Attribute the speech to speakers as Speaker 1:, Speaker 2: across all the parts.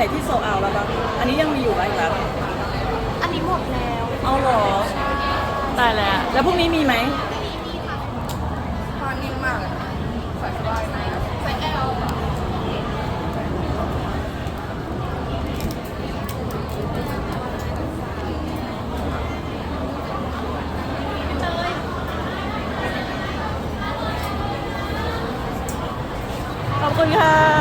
Speaker 1: ไหนที่โซเอาแล้วบ้างอันนี้ยังมีอยู่ไหมครับ
Speaker 2: อันนี้หมดแล้ว
Speaker 1: เอาหรอตายแล้ว แล้วพรุ่งนี้มีไหม
Speaker 2: ตอนนิ่มมากเลยใส่สบายไหมใส่แอล
Speaker 1: ขอบคุณค่ะ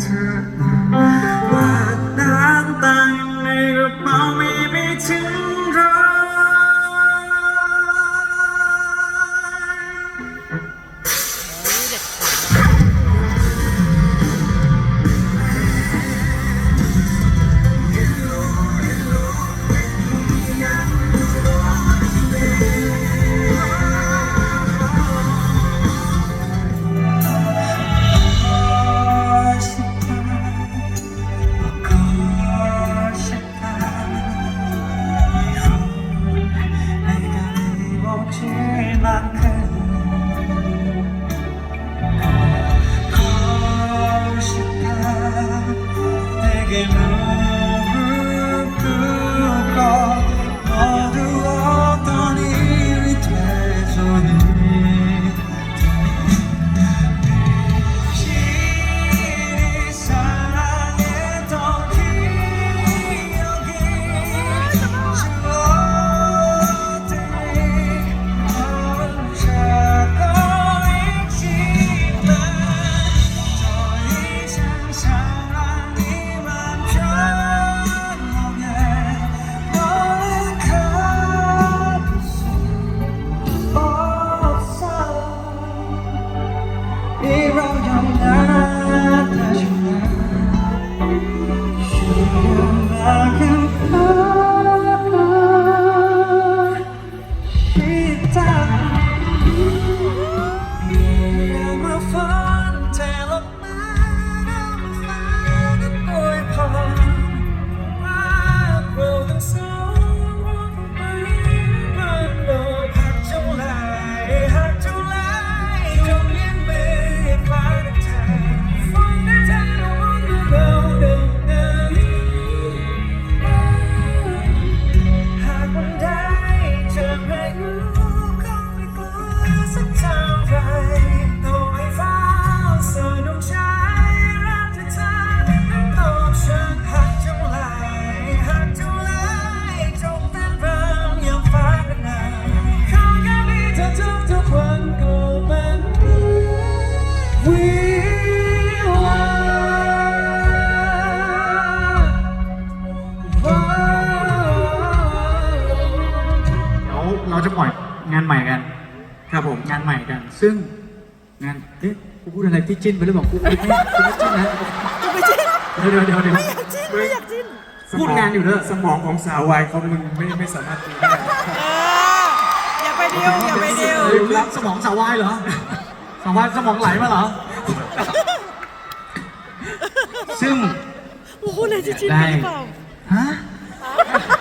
Speaker 3: To. Amen. งานให
Speaker 4: ม่กัน
Speaker 5: ครับผม
Speaker 4: งานใหม่กัน ซึ่งงานเอ๊ะกูพูดอะไรที่จิ้นไปหรือเปล่ากูไม่ไม่กูไม่จิ้นนะ
Speaker 2: จะไปจิ้น
Speaker 4: เดี๋ยวเดี๋ยวเดี๋ยวเดี๋ยว
Speaker 2: ไม่อยากจิ้นไม่อยากจิ้น
Speaker 4: พูดงานอยู่เด้อ
Speaker 5: สมองของสาววัยเขามันไม่ไม่สามารถดูได้
Speaker 2: เอออย่าไปดิวอย่าไปดิว
Speaker 4: รับสมองสาววายเหรอสาววายสมองไหลมาเหรอ ซึ่ง
Speaker 2: โอ้โหเลยจะจิ้นไปหรือเปล่า
Speaker 4: ฮะ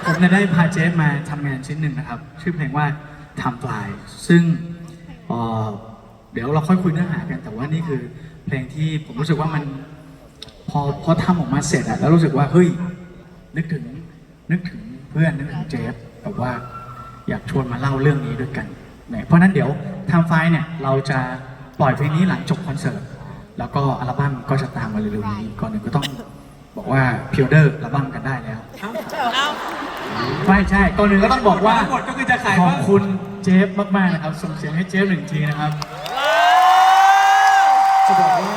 Speaker 4: ผมเนี่ยได้พาเจฟมาทำงานชิ้นหนึ่งนะครับ ชื่อเพลงว่า ทำปลายซึ่งเเดี๋ยวเราค่อยคุยเนื้อหากันแต่ว่านี่คือเพลงที่ผมรู้สึกว่ามันพอพอทำออกมาเสร็จอะแล้วรู้สึกว่าเฮ้ยนึกถึงนึกถึงเพื่อนนึกถึงเจฟแบบว่าอยากชวนมาเล่าเรื่องนี้ด้วยกันเนี่ยเพราะนั้นเดี๋ยวทำไฟล์เนี่ยเราจะปล่อยเพลงนี้หลังจบคอนเสิร์ตแล้วก็อัลบั้มก็จะตามมาเร็วๆนี้ก่อนหนึ่งก็ต้องบอกว่าพิวเดอร์อัลบั้มกันได้แล้ว ไม่ใช่ก่อนหนึ่งก็ต้องบอกว่า
Speaker 5: ทั้งหมดก็คือจะขาย
Speaker 4: ขอบ
Speaker 5: ว่า
Speaker 4: คุณเจฟมากๆนะครับส่งเสียงให้เจฟหนึ่งทีนะครับ
Speaker 5: จะบอกว่า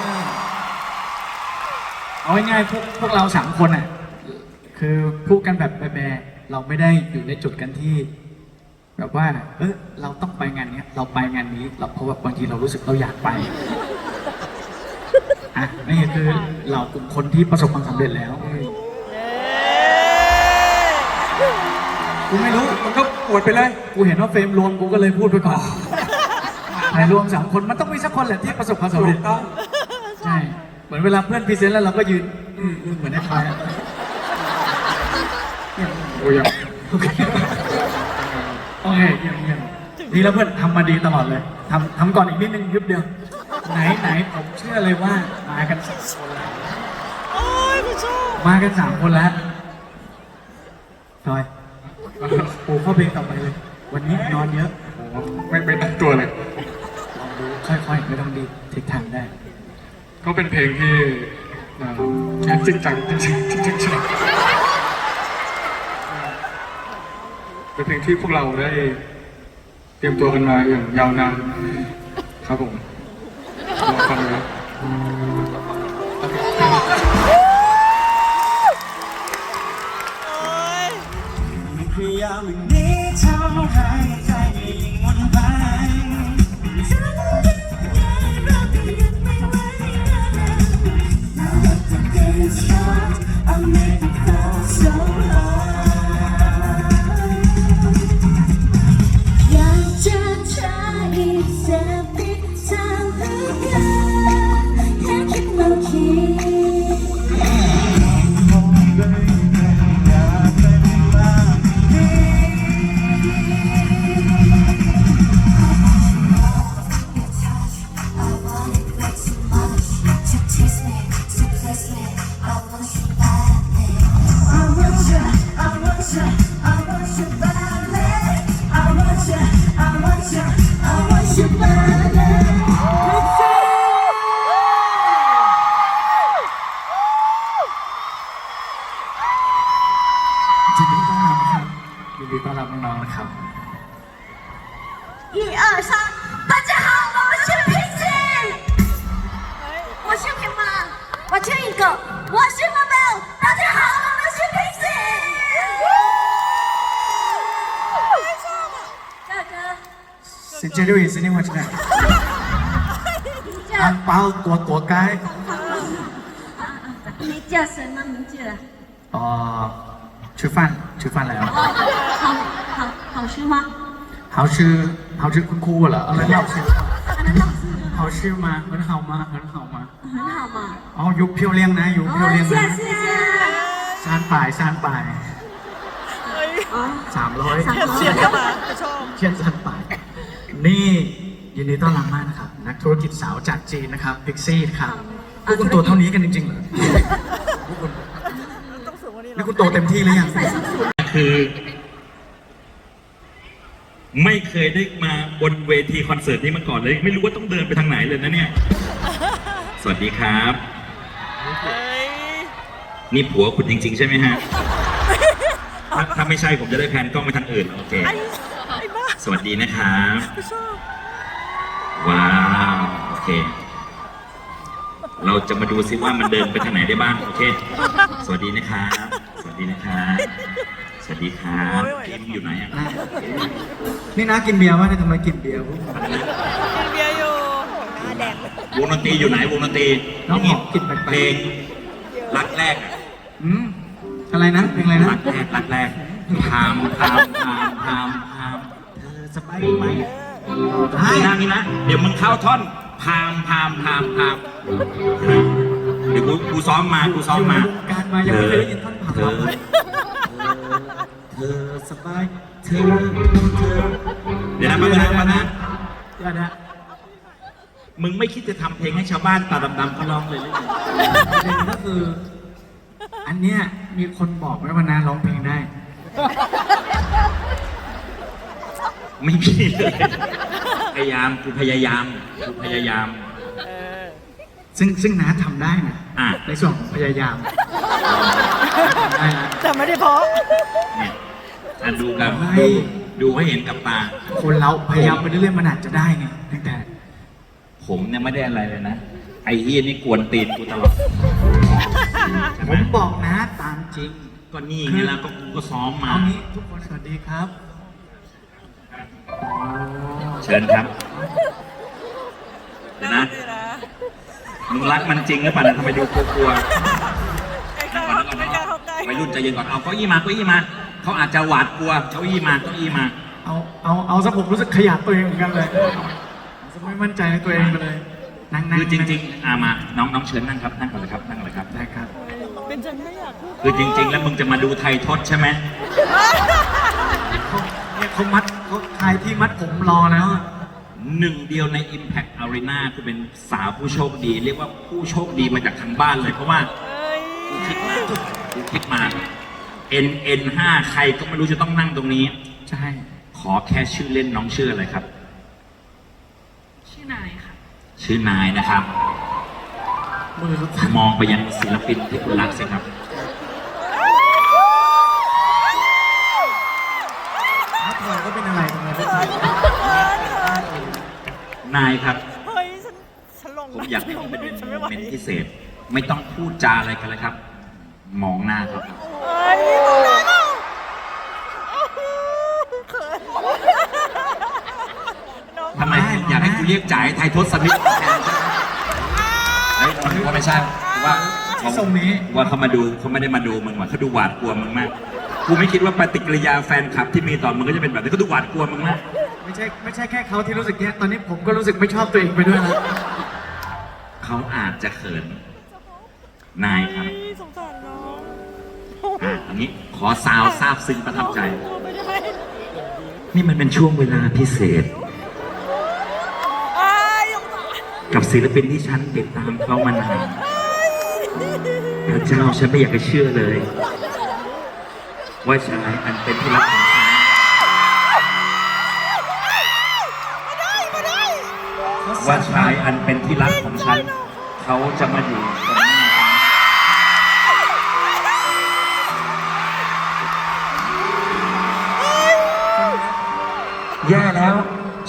Speaker 4: เอาง่ายๆพวกพวกเราสามคนอะคือพูดกันแบบแบร์ๆเราไม่ได้อยู่ในจุดกันที่ แบบว่า เออเราต้องไปงานเนี้ย เราไปงานนี้เราเพราะว่าบางทีเรารู้สึกเราอยากไปอะนี่คือเรากลุ่มคนที่ประสบความสำเร็จแล้ว กูไม่รู้
Speaker 5: มันก็ปวดไปเลย
Speaker 4: กูเห็นว่าเฟรมรวมกูก็เลยพูดไปก่อนถ่ายรวมสามคนมันต้องมีสักคนแหละที่ประสบความสำ
Speaker 5: ถู
Speaker 4: เร็จ
Speaker 5: กต้อง
Speaker 4: ใช่ เหมือนเวลาเพื่อนพรีเซนต์แล้วเราก็ยืนอืมอืมเหมือนในทายอะ
Speaker 5: โอ้ย
Speaker 4: โอเคโอเคเยี่ยมเยี่ยมดีแล้วเพื่อนทำมาดีตลอดเลยทำทำก่อนอีกนิดนึงยุบเดียว ไหนไหนผมเชื่อเลยว่ามากันสามคนแล้ว
Speaker 2: โอ้ยกูชอบ
Speaker 4: มากันสามคนแล้วจอย ปูเข้าเพลงต่อไปเลย วันนี้นอนเยอะ
Speaker 5: ไม่ไม่ตั้งตัวเลย
Speaker 4: ลองดูค่อยๆไม่ต้องดีทิศทางได้
Speaker 5: ก็เป็นเพลงที่เอ่อจริงจังจริงจริงจริงจริงจริงเป็นเพลงที่พวกเราได้ เตรียมตัวกันมาอย่างยาวนานครับผมลองฟังนะ
Speaker 1: ริ
Speaker 4: ญสินิวัชนะอังเปาตัวตัวไกด์
Speaker 6: 你叫什么名字了？
Speaker 4: อ๋อชื่อฟันชื่อฟันแล้ว
Speaker 6: 好好好吃吗？
Speaker 4: เขาชื่อเขาชื่อคุณครูเหรออะไรเราชื่อ
Speaker 6: 还能老师
Speaker 4: เขาชื่อมาเหมือนเฮามาเหมือนเฮามา
Speaker 6: 很好嘛。
Speaker 4: อ๋อยุคเพียวเลี้ยงนะยุคเพียวเลี้ยง
Speaker 6: 谢
Speaker 4: นะ
Speaker 6: 谢。
Speaker 4: ซานป่ายซานป่าย
Speaker 2: เฮ้ย
Speaker 4: สามร้อย
Speaker 2: เขียนเสียงเข้ามากูชอบ
Speaker 4: เชียนซานป่าย นี่ ยินดีต้อนรับมากนะครับ นักธุรกิจสาวจากจีนนะครับพิกซี่ครับพวกคุณตัวเท่านี้กันจริงๆเหรอพวกคุณ
Speaker 2: ต้องสูงกว่านี้เหร
Speaker 4: นี่
Speaker 2: อ
Speaker 4: คุณโตเต็มที่หรือยัง
Speaker 7: คือ ไม่เคยได้มาบนเวทีคอนเสิร์ตนี้มาก่อนเลย ไม่รู้ว่าต้องเดินไปทางไหนเลยนะเนี่ย สวัสดีครับ
Speaker 2: เฮ้ย
Speaker 7: นี่ผัวคุณจริง ๆ ใช่ไหมฮะถ้าถ้าไม่ใช่ผมจะได้แพนกล้องไปทางอื่น โอเค
Speaker 2: ไอ้ไอ้บ้า
Speaker 7: สวัสดีนะครับ
Speaker 2: กูชอบ
Speaker 7: ว้าว โอเค เราจะมาดูซิว่ามันเดินไปทางไหนได้บ้าง โอเค สวัสดีนะครับ สวัสดีนะครับสสวัสดีครับกิมอยู่ไหนอะ
Speaker 4: นะนี่นะกินเบียร์วะเนี่ยทำไมกินเบียร์วะ
Speaker 2: กินเบียร์อยู่หน้าแดง
Speaker 7: วงดนตรีอยู่ไหนวงดนตรี
Speaker 4: น้องหอมกินแปลกๆ
Speaker 7: เพลงรักแรกอะ
Speaker 4: อืมอะไรนะเพลงอะไรนะ
Speaker 7: รักแรกรักแรกพามพามพามพามพามเธอสบายดีไหม นี่นะนี่นะเดี๋ยวมึงเข้าท่อนพามพามพามพามเดี๋ยวกูกูซ้อมมากูซ้อมมา
Speaker 4: ยู่ในวงการมายังไม่เคยได้ยินท่อนผ่า
Speaker 7: เธอ
Speaker 4: เลย
Speaker 7: เธอสบายเธอเธอเดี๋ยวนะแป๊บนึงนะแป๊บนึงนะ
Speaker 4: เดี๋ยวนะ
Speaker 7: มึงไม่คิดจะทำเพลงให้ชาวบ้านตาดำๆเขาร้องเลยหรือไง
Speaker 4: ประเด็นก็คือ อันเนี้ยมีคนบอกไว้ว่าน้าร้องเพลงได้
Speaker 7: ไม่มีเลยพยายามกูพยายามกูพยายาม
Speaker 2: เออ
Speaker 4: ซึ่งซึ่งน้าทำได้นะ
Speaker 7: อะ
Speaker 4: ในส่วนของพยายามได้นะ
Speaker 2: แต่ไม่ได้เพราะ
Speaker 7: เนี่ยอะดูกับ
Speaker 4: เฮ้ย
Speaker 7: ดูให้เห็นกับตา
Speaker 4: คนเราพยายามไปเรื่อยๆมันอาจจะได้ไงตั้งแต่
Speaker 7: ผมเนี่ยไม่ได้อะไรเลยนะ ไอ้เฮียนี่กวนตีนกูตลอดใช่
Speaker 4: ผ
Speaker 7: ไหม
Speaker 4: มบอกนะตามจริง
Speaker 7: ก็นี่ไงล่ะก็กูก็ซ้อมมา
Speaker 4: เอางี้ทุกคนสวัสดีครับ
Speaker 7: เชิญครับเดี๋ยวนะ
Speaker 2: ดีนะ
Speaker 7: มึงรักมันจริงหรือเปล่าเนี่ยทำไมดูกลัว
Speaker 2: ไอ้
Speaker 7: ๆ
Speaker 2: กา
Speaker 7: ก่อน
Speaker 2: ร
Speaker 7: แล้วก่อน
Speaker 2: ไอ้การเข้าใกล้
Speaker 7: วัยรุ่นใจเย็นก่อนเอาเก้าอี้มาเก้าอี้มาเขาอาจจะหวาดกลัวเก้าอี้มาเก้าอี้มา
Speaker 4: เอาเอาเอาซะผมรู้สึกขยับตัวเองเหมือนกันเลยจะไม่มั่นใจในตัวเองไปเลยนั่งนั่ง
Speaker 7: คือจริง ๆอ่ามาน้องน้องเชิญนั่งครับนั่งก่อนเลยครับนั่งก่อนเลยครับ
Speaker 4: ได้ครับ
Speaker 2: เป็นฉันไม่อยากพูด
Speaker 7: คือจริง ๆ แล้วมึงจะมาดูไทยทศใช่ไหม
Speaker 4: เขาเนี่ยเขามัดเขา ทายที่มัดผมรอแล้วอะ
Speaker 7: หนึ่งเดียวใน Impact Arena คือเป็นสาวผู้โชคดี เรียกว่าผู้โชคดีมาจากทางบ้านเลย เพราะว่า
Speaker 2: เอ้ย
Speaker 7: กูคิดมากูคิดมา N N 5ใครก็ไม่รู้จะต้องนั่งตรงนี้
Speaker 4: ใช่
Speaker 7: ขอแค่ชื่อเล่นน้องชื่ออะไรครับ
Speaker 8: ชื่อนายค่ะ
Speaker 7: ชื่อนายนะครับ
Speaker 4: มือสุดท้าย
Speaker 7: มองไปยังศิลปินที่คุณรักสิครับ
Speaker 4: นา
Speaker 7: ยครับ
Speaker 2: เฮ้ยฉันฉันลง
Speaker 7: ผมอยากให้คุณเป็น
Speaker 2: ฉันไม่ไหว
Speaker 7: เป็นพิเศษ ไม่ต้องพูดจาอะไรกันเลยครับ มองหน้าครับ
Speaker 2: เฮ้ยตรงนั้นอะเขินน้อง
Speaker 7: ทำไมอยากให้กูเรียกจ่ายไทยทศมิตรแทนใช่ไหมเฮ้ยผมว่าไม่ใช่กูว่าเขา
Speaker 4: ทรงนี้
Speaker 7: กูว่าเขามาดูเขาไม่ได้มาดูมึงว่ะเขาดูหวาดกลัวมึงมาก กูไม่คิดว่าปฏิกิริยาแฟนคลับที่มีต่อมึงก็จะเป็นแบบนี้เขาดูหวาดกลัวมึงมาก
Speaker 4: ไม่ใช่ไม่ใช่แค่เขาที่รู้สึกแย่ตอนนี้ผมก็รู้สึกไม่ชอบตัวเองไปด้วยนะ
Speaker 7: เขาอาจจะเขิน นายครับ
Speaker 2: สงสารน้อง
Speaker 7: อะอันนี้ขอซาวซาบซึ้งประทับใจ
Speaker 2: ไม่ได้
Speaker 7: นี่มันเป็นช่วงเวลาพิเศษ
Speaker 2: ไอ้ายสงสาร
Speaker 7: กับศิลปินที่ฉันติดตามเขามานานพระเจ้าฉันไม่อยากจะเชื่อเลย ว่าชายอันเป็นที่รักของ ว่าชายอันเป็นที่รักของฉัน เขาจะมาอยู่ตรงหน้าฉันแย่แล้ว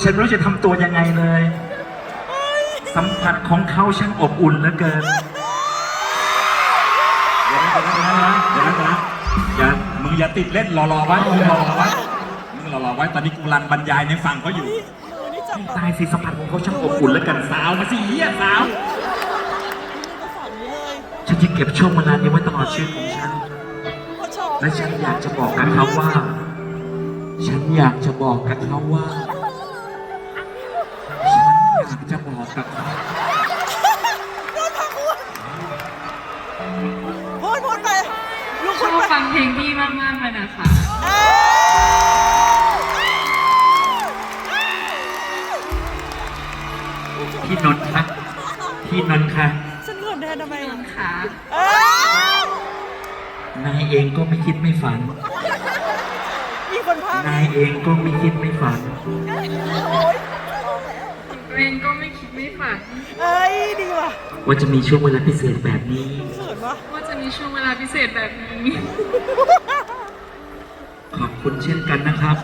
Speaker 7: ฉันไม่รู้จะทำตัวยังไงเลย สัมผัสของเขาช่างอบอุ่นเหลือเกินเดี๋ยวนะเดี๋ยวนะเดี๋ยวนะเดี๋ยวนะอย่ามึงอย่าติดเล่นรอรอๆไว้มึงรอรอๆไว้มึงรอรอๆไว้ตอนนี้กูรันบรรยายในฝั่งเขาอยู่ ตายสิสัมผัสของเขาช่างอบอุ่นเหลือเกินสาวมาสิเฮียสาว
Speaker 2: ก็ฝันเลย
Speaker 7: ฉันจะเก็บช่วงเวลานี้ไว้ตลอดชีวิตของฉัน
Speaker 2: เพราะชอบ
Speaker 7: และฉันอยากจะบอกกับเขาว่า ฉันอยากจะบอกกับเขาว่าฉันอยากจะบอกกับเขา
Speaker 2: พูดพูดไปลูก
Speaker 8: ช
Speaker 2: พู
Speaker 8: อ
Speaker 2: ด
Speaker 8: บ
Speaker 2: ไป
Speaker 8: ฟังเพลงพี่มากๆเลยนะคะ
Speaker 7: พี่นนท์ครับพี่นนท์ค่ะ
Speaker 2: ฉันเขินแทนทำไม
Speaker 8: พี่น
Speaker 2: อะ
Speaker 8: นท์ค่ะ
Speaker 2: เอ้ย
Speaker 7: นายเองก็ไม่คิดไม่ฝัน
Speaker 2: มีคนพาก
Speaker 7: นายเองก็ไม่คิดไม่ฝัน
Speaker 8: ตัวเองก็ไม่คิดไม่ฝัน
Speaker 2: เอ้ยดีว่ะ
Speaker 7: ว่าจะมีช่วงเวลาพิเศษแบบนี้
Speaker 2: เขินวะ
Speaker 8: ว่าจะมีช่วงเวลาพิเศษแบบนี้
Speaker 7: ขอบคุณเช่นกันนะครับ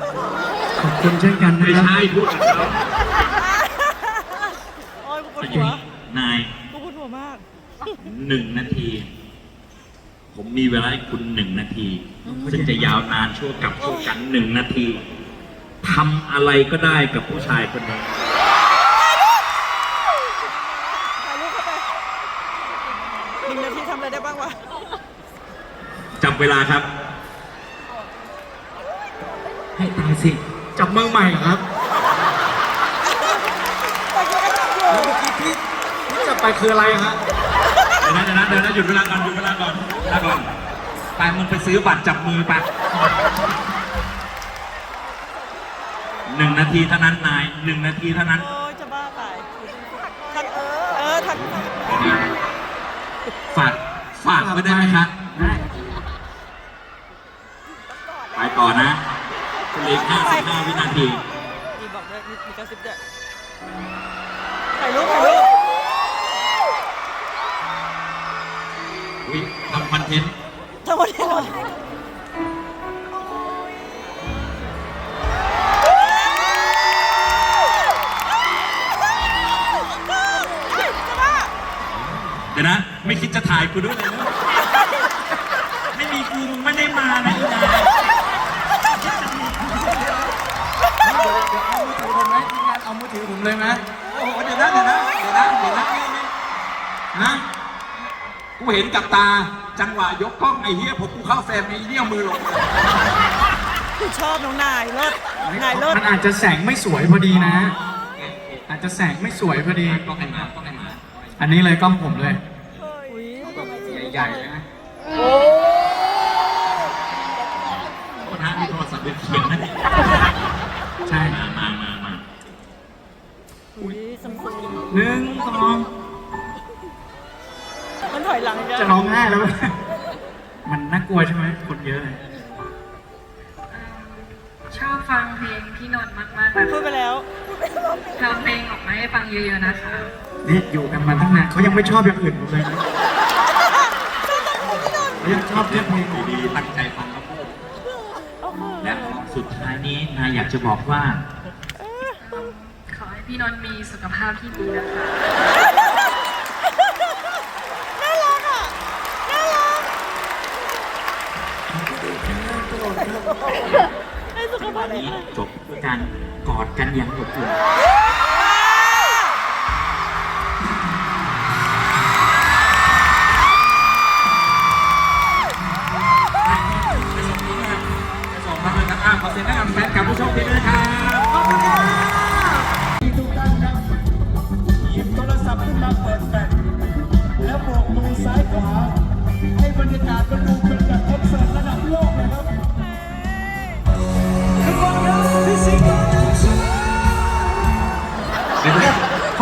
Speaker 4: ขอบคุณเช่นกันนะ
Speaker 7: ไม่
Speaker 4: ครับ
Speaker 7: ใช่พูดกับเขา
Speaker 2: โอ้ยกู ปวดหัวนา
Speaker 7: ย
Speaker 2: กูปวดหัวมาก
Speaker 7: หนึ่งนาที ผมมีเวลาให้คุณหนึ่งนาที ซึ่งจะยาวนานช่วงกับช่วงกันหนึ่งนาทีทำอะไรก็ได้กับผู้ชายคนนี้
Speaker 2: ถ่ายรูปเข้าไปหนึ่งนาทีทำอะไรได้บ้างวะ
Speaker 7: จับเวลาครับ
Speaker 4: ให้ตายสิ จับมือใหม่เหรอครับ แล้วเมื่อกี้ที่ที่จะ ไปคืออะไรฮะ
Speaker 7: เดี๋ยวนะเดี๋ยวนะเดี๋ยวนะหยุดเวลาก่อนหยุดเวลาก่อนเวลาก่อนไปมึงไปซื้อบัตรจับมือไปหนึ่งนาทีเท่านั้นนายหนึ่งนาทีเท่านั้น
Speaker 2: โอ้ยจะบ้าตายทักเออ เออทัก
Speaker 7: ฝากฝากไว้ได้ไหมครับ
Speaker 4: ได้
Speaker 7: ไปก่อนนะเหลือห้าสิบห้าวินาที
Speaker 2: มีบอกด้วยมีมีกระซิบด้วยถ่ายรูปถ่ายรูป
Speaker 7: เดี๋
Speaker 2: ย
Speaker 7: วนะ ไม่คิดจะถ่ายกูด้วยเลยนะไม่มีกูมึงไม่ได้มานะอีนาย
Speaker 4: เอามือถือผมไหมทีมงานเอามือถือผมเลยไหม
Speaker 7: โอ้โห เดี๋ยวนะ เดี๋ยวนะ เดี๋ยวนะ เดี๋ยวนะนี่นี่ฮะ กูเห็นกับตาจังหวะยกกล้องไอ้เหี้ยผมกูเข้าแฟมไอ้เหี้ยมือลง
Speaker 2: ชอบน้องนายเลิศนายเลิศ
Speaker 4: มันอาจจะแสงไม่สวยพอดีนะ อาจจะแสงไม่สวยพอดี
Speaker 7: กล้องไหนมาก็ไหนมา
Speaker 4: อันนี้เลยกล้องผมเลย
Speaker 2: อุ๊ย
Speaker 4: ใหญ่ๆเลยนะ
Speaker 7: โทษนะมีโทรศัพท์เป็นเขียงนะเนี่ย
Speaker 4: ใช่
Speaker 7: มามามามา
Speaker 2: อุ๊ยซัมซุง
Speaker 4: หนึ่งสอง
Speaker 2: มัน ถอยหลังอีกแล้ว
Speaker 4: จะร้องไห้แล้ว มันน่ากลัวใช่ไหมคนเยอะเลย
Speaker 8: ชอบฟังเพลงพี่นนท์มากๆนะ
Speaker 2: พูดไปแล้ว
Speaker 8: ทำเพลงออกมาให้ฟังเยอะๆนะคะ
Speaker 4: นี่อยู่กันมาตั้งนานเขายังไม่ชอบอย่างอื่นผมเลยนะเขายังชอบแค่เพลงนี้
Speaker 7: พี่ตั้งใจฟังครับพูดและสุดท้ายนี้นายอยากจะบอกว่า
Speaker 8: ขอให้พี่นนท์มีสุขภาพที่ดีนะคะ
Speaker 2: ให้สุขภาพ
Speaker 7: วัน
Speaker 2: ดี
Speaker 7: นี้จบด้วยการกอดกันอย่างอบอุ่นไ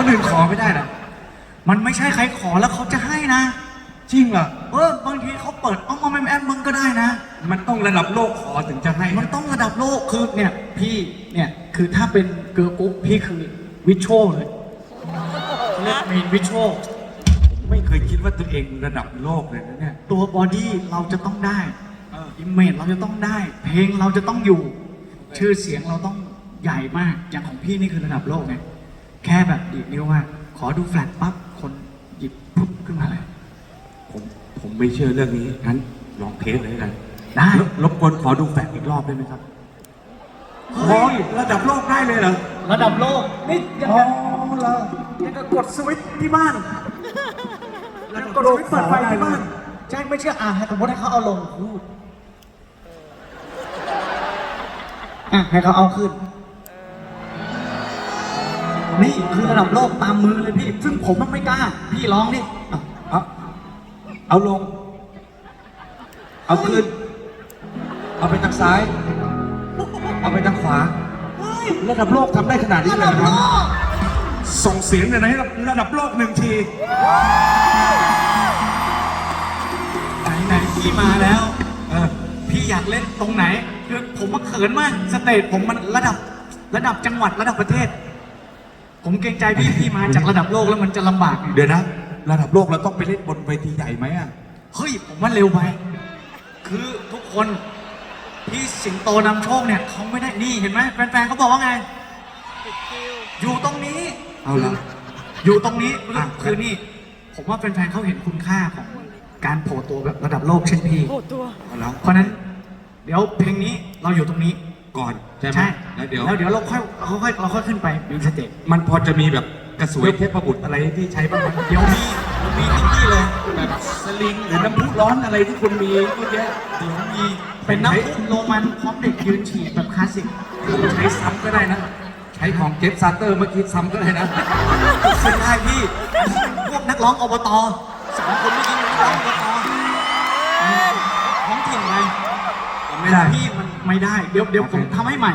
Speaker 7: อื่น
Speaker 4: ขอไม่ได้เหรอมันไม่ใช่ใครขอแล้วเขาจะให้นะ
Speaker 3: จริงเหรอ
Speaker 4: เออบางทีเขาเปิดอ้อมอมแอมแอมมึงก็ได้นะ
Speaker 3: มันต้องระดับโลกขอถึงจะให้
Speaker 4: มันต้องระดับโลกคือเนี่ย พี่เนี่ยคือถ้าเป็นเกิร์ลกรุ๊ปพี่คือวิชวลเลยเรียกมีวิชวล
Speaker 3: ไม่เคยคิดว่าตัวเองระดับโลกเลยนะเนี่ย
Speaker 4: ตัวบอดี้เราจะต้องได้อิมเมจเราจะต้องได้ เพลงเราจะต้องอยู่ ชื่อเสียงเราต้องใหญ่มาก อย่างของพี่นี่คือระดับโลกไง แค่แบบดีดนิ้วว่า ขอดูแฟลชปั๊บคนหยิบปุ๊บขึ้นมาเลย
Speaker 3: ผมผมไม่เชื่อเรื่องนี้งั้นลองเทสเลยกัน
Speaker 4: ได้
Speaker 3: รบรบกวนขอดูแฟลชอีกรอบได้ไหมครับโอ้ยระดับโลกได้เลยเหรอ
Speaker 4: ระดับโลกนี่ยัง
Speaker 3: อ๋อ
Speaker 4: กับ
Speaker 3: เหรอ
Speaker 4: ยังกับกดสวิตช์ที่บ้าน
Speaker 3: ระดับ
Speaker 4: กด
Speaker 3: โล
Speaker 4: ส
Speaker 3: ก
Speaker 4: วิตช์
Speaker 3: ข
Speaker 4: เปิ
Speaker 3: อ
Speaker 4: ดไฟ
Speaker 3: ได้
Speaker 4: ที่
Speaker 3: เล
Speaker 4: บ้ายนใช่ไม่เชื่ออะให้สมมติให้เขาเอาลงพูดอะให้เขาเอาขึ้น นี่คือระดับโลกตามมือเลยพี่ ซึ่งผมมันไม่กล้า พี่ร้องดิอะ
Speaker 3: เอาเอาลง เอาขึ้น เอาไปทางซ้าย เอาไปทางขวา ระดับโลกทำได้ขนาดนี้เลยนะครับ ส่งเสียงเลยนะให้ระดับโลกหนึ่งที
Speaker 4: ไหนไหนพี่มาแล้ว
Speaker 3: เออ
Speaker 4: พี่อยากเล่นตรงไหน คือผมมาเขินมากสเตจผมมันระดับระดับจังหวัดระดับประเทศ ผมเกรงใจพี่พี่มาจากระดับโลกแล้วมันจะลำบากไง
Speaker 3: เดี๋ยวนะ ระดับโลกเราต้องไปเล่นบนเวทีใหญ่ไหมอะ
Speaker 4: เฮ้ยผมว่าเร็วไป คือทุกคนพี่สิงโตนำโชคเนี่ยเขาไม่ได้นี่เห็นไหมแฟนๆเขาบอกว่าไง อยู่ตรงนี้
Speaker 3: เอาละ
Speaker 4: อยู่ตรงนี้
Speaker 3: อะ
Speaker 4: คือนี่ ผมว่าแฟนๆเขาเห็นคุณค่าของการโผล่ตัวแบบระดับโลกเช่นพี่
Speaker 2: โอ้ตัว
Speaker 3: แล้ว
Speaker 4: เพราะฉะนั้น เดี๋ยวเพลงนี้เราอยู่ตรงนี้
Speaker 3: ก่อนใช่ไหม
Speaker 4: ใช่
Speaker 3: แล้วเดี๋ยว
Speaker 4: แล้วเดี๋ยวเราค่อยเราค่อยเราค่อยขึ้นไปมีสเต็ป
Speaker 3: มันพอจะมีแบบกระสวยเทพบุตรอะไรที่ใช้บ้างไหม
Speaker 4: เดี๋ยวมีเดี๋ยวมีที่นี่เลย
Speaker 3: แบบสลิงหรือน้ำพุร้อนอะไรที่คุณมีเยอะแยะ
Speaker 4: เดี๋ยวมีเป็นน้ำพุโรมันพร้อมเด็กยืนฉีดแบบคลาสสิก
Speaker 3: ใช้ซ้ำก็ได้นะ ใช้ของเจฟซัตเตอร์เมื่อกี้ซ้ำก็ได้นะ
Speaker 4: ขึ้นได้พี่พวกนักร้องอบตสามคนเมื่อกี้เป็นนักร้องอบตท้องถิ่นไง
Speaker 3: ไม่ได้
Speaker 4: พี่มัน ไม่ได้ เดี๋ยวเดี๋ยวผมทำให้ใหม่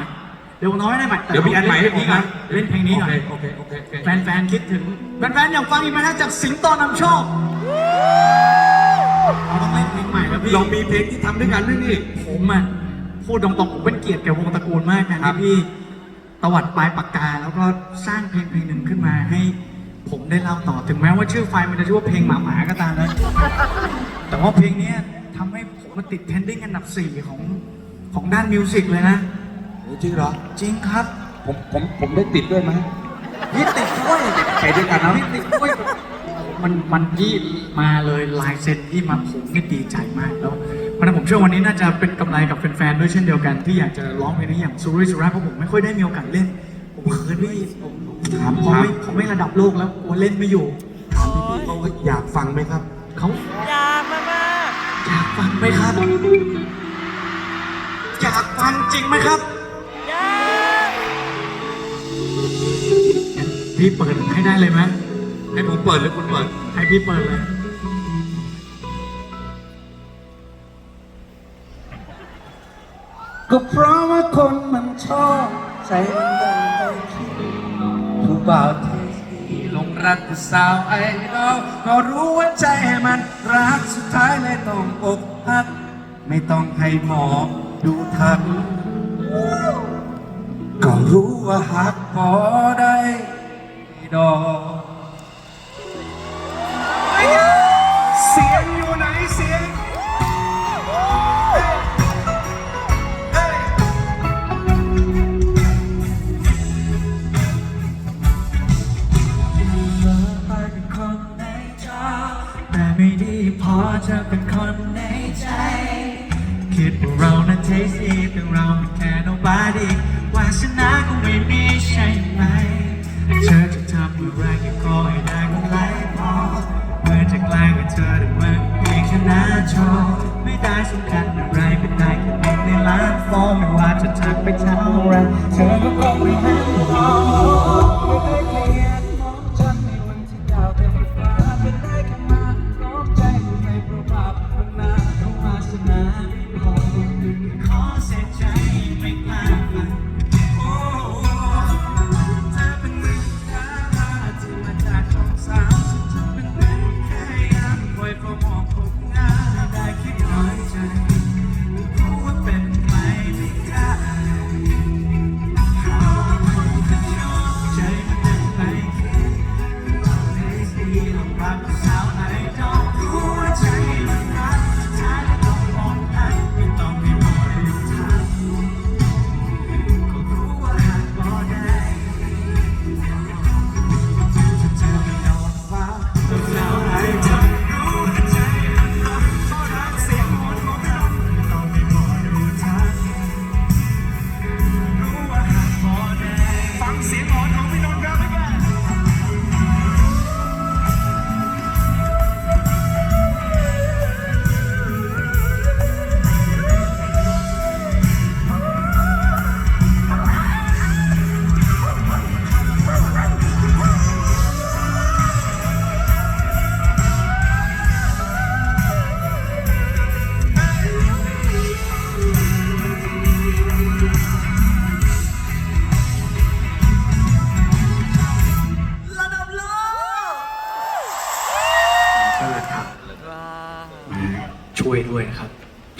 Speaker 4: เดี๋ยวผมทำให้ได้ใหม่แต่
Speaker 3: เดี๋ยวมีอันใหม่ให้ผมนะ
Speaker 4: เล่นเพลงนี้หน่อย
Speaker 3: โอเค โอเค โอเค
Speaker 4: แฟนๆคิดถึง แฟนๆอยากฟังอีกไหมฮะจากสิงโตนำโชคเราต้องเล่นเพลงใหม่แล้วพี่
Speaker 3: เรามีเพลงที่ทำด้วยกันด้วยนี่
Speaker 4: ผมอะพูดตรงๆผมเป็นเกียรติแก่วงตระกูลมากนะครับพี่ตวัดปลายปากกา แล้วก็สร้างเพลงเพลงหนึ่งขึ้นมาให้ผมได้เล่าต่อถึงแม้ว่าชื่อไฟล์มันจะชื่อว่าเพลงหมาหมาๆก็ตามนะแต่ว่าเพลงเนี้ยทำให้ผมมาติดเทรนดิ้งอันดับสี่ของ ของด้านมิวสิกเลยนะ
Speaker 3: จริงเหรอ
Speaker 4: จริงครับ
Speaker 3: ผมผมผมได้ติดด้วยไหม
Speaker 4: พี่ติดด้วย
Speaker 3: ไปด้วยกันเนอะ
Speaker 4: พี่ติดด้วยมันมันพี่มาเลยลายเซ็นที่มาผมนี่ดีใจมากแล้วเพราะฉะนั้นผมเชื่อวันนี้น่าจะเป็นกำไรกับแฟนๆด้วยเช่นเดียวกันที่อยากจะร้องเพลงนี้อย่างสุริสุราเพราะผมไม่ค่อยได้มีโอกาสเล่น ผมเขินพี่ผมถามพอไม่พอไม่ระดับโลกแล้วกลัวเล่นไม่อยู่
Speaker 3: ถามพี่ๆเขาว่าอยากฟังไหมครับ
Speaker 4: เขา
Speaker 2: อยามามา
Speaker 4: อยากฟังไหมครับ อยากฟังจริงไหมครับ พี่เปิดให้ได้เลยไหม
Speaker 3: ให้ผมเปิดหรือคุณเปิด
Speaker 4: ให้พี่เปิดเลย
Speaker 3: ก็เพราะว่าคนมันชอบใจมันดังไปคิดผู้บ่าวทสีหลงรักผู้สาวไอ้เราก็รู้ว่าใจมันรักสุดท้ายเลยต้องอกหัก ไม่ต้องให้หมอ ดูทัน ก็รู้ว่าหักพอได้ดอกเสียงอยู่ไหนเสียง
Speaker 4: แต่ไม่ดีพอเธอเป็นคน คิดว่าเรานั้นเทสีแต่เราไม่แค่ nobody วาสนาก็ไม่มีใช่ไหม เธอจะทำอะไรก็ขอให้ได้ก็ไล่พอเมื่อจะใกล้กับเธอแต่มันเพียงแค่หน้าจอไม่ได้สำคัญอะไรเป็ได้แค่หนึ่งในล้านฟองไม่ว่าจะทักไปทำอะไรเธอก็คงไม่ให้มองไม่เคยเปลี่ยน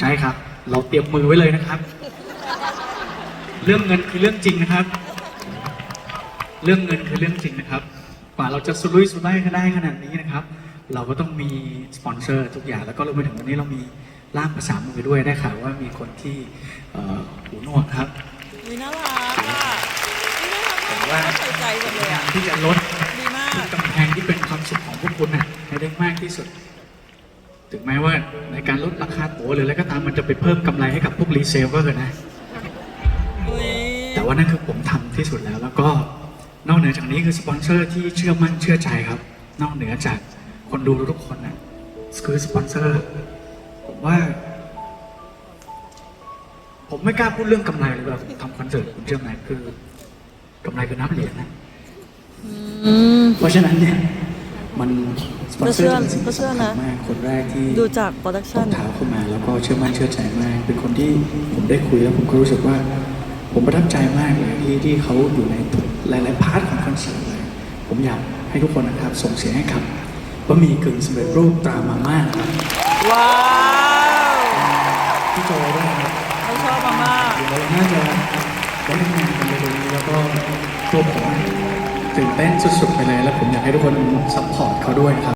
Speaker 4: ใช่ครับ เราเตรียมมือไว้เลยนะครับ เรื่องเงินคือเรื่องจริงนะครับ เรื่องเงินคือเรื่องจริงนะครับกว่าเราจะสุรุ่ยสุร่ายกันได้ขนาดนี้นะครับ เราก็ต้องมีสปอนเซอร์ทุกอย่างแล้วก็รวมไปถึงวันนี้เรามีล่ามภาษามือด้วยได้ข่าวว่ามีคนที่เอ่อหูหนวกครับ
Speaker 2: นี่น่ารักอะนี่น่ารัก
Speaker 4: ผม
Speaker 2: มาก
Speaker 4: ว่า
Speaker 2: ใส่ใจจัง
Speaker 4: พ
Speaker 2: เลย
Speaker 4: ยายา
Speaker 2: อะ
Speaker 4: มที่จะลด
Speaker 2: ดีมาก
Speaker 4: ทุกกำแพงที่เป็นความสุขของพวกคุณน่ะให้ได้มากที่สุด ถึงแม้ว่าในการลดราคาตั๋วหรืออะไรก็ตามมันจะไปเพิ่มกำไรให้กับพวกรีเซลก็เถอะนะ
Speaker 2: อุ๊ย
Speaker 4: แต่ว่านั่นคือผมทำที่สุดแล้ว แล้วก็นอกเหนือจากนี้คือสปอนเซอร์ที่เชื่อมั่นเชื่อใจครับ นอกเหนือจากคนดูทุกๆคนนะคือสปอนเซอร์ผมว่า ผมไม่กล้าพูดเรื่องกำไรเลยเวลาผมทำคอนเสิร์ตคุณเชื่อไหมคือกำไรคือนับเหรียญนะ
Speaker 2: อืม
Speaker 4: เพราะฉะนั้นเนี่ยมันสปอนเซอร์
Speaker 2: ก็เชื่อ
Speaker 4: เป็นสิ่ง
Speaker 2: ก็
Speaker 4: ที่
Speaker 2: เชื่อ
Speaker 4: สำคั
Speaker 2: นะ
Speaker 4: ญมากคนแรกที่
Speaker 2: ดูจากโปรดักชั่น
Speaker 4: ตบเท้าเข้ามาแล้วก็เชื่อมั่นเชื่อใจมาก เป็นคนที่ผมได้คุยแล้วผมก็รู้สึกว่า ผมประทับใจมากเลยที่ที่เขาอยู่ในทุกหลาย ๆ พาร์ทของคอนเสิร์ตเลย ผมอยากให้ทุกคนนะครับส่งเสียงให้กับบะหมี่กึ่งสำเร็จรูปตรามาม่าครับ
Speaker 2: ว้าว
Speaker 4: พี่โจด้วยนะครับ
Speaker 2: เขาชอบมามาก
Speaker 4: เดี๋ยวเราน่าจะได้ทำงานกันเร็วๆนี้แล้วก็ตัวผมตื่นเต้นสุดๆไปเลย แล้วผมอยากให้ทุกคนซัพพอร์ตเขาด้วยครับ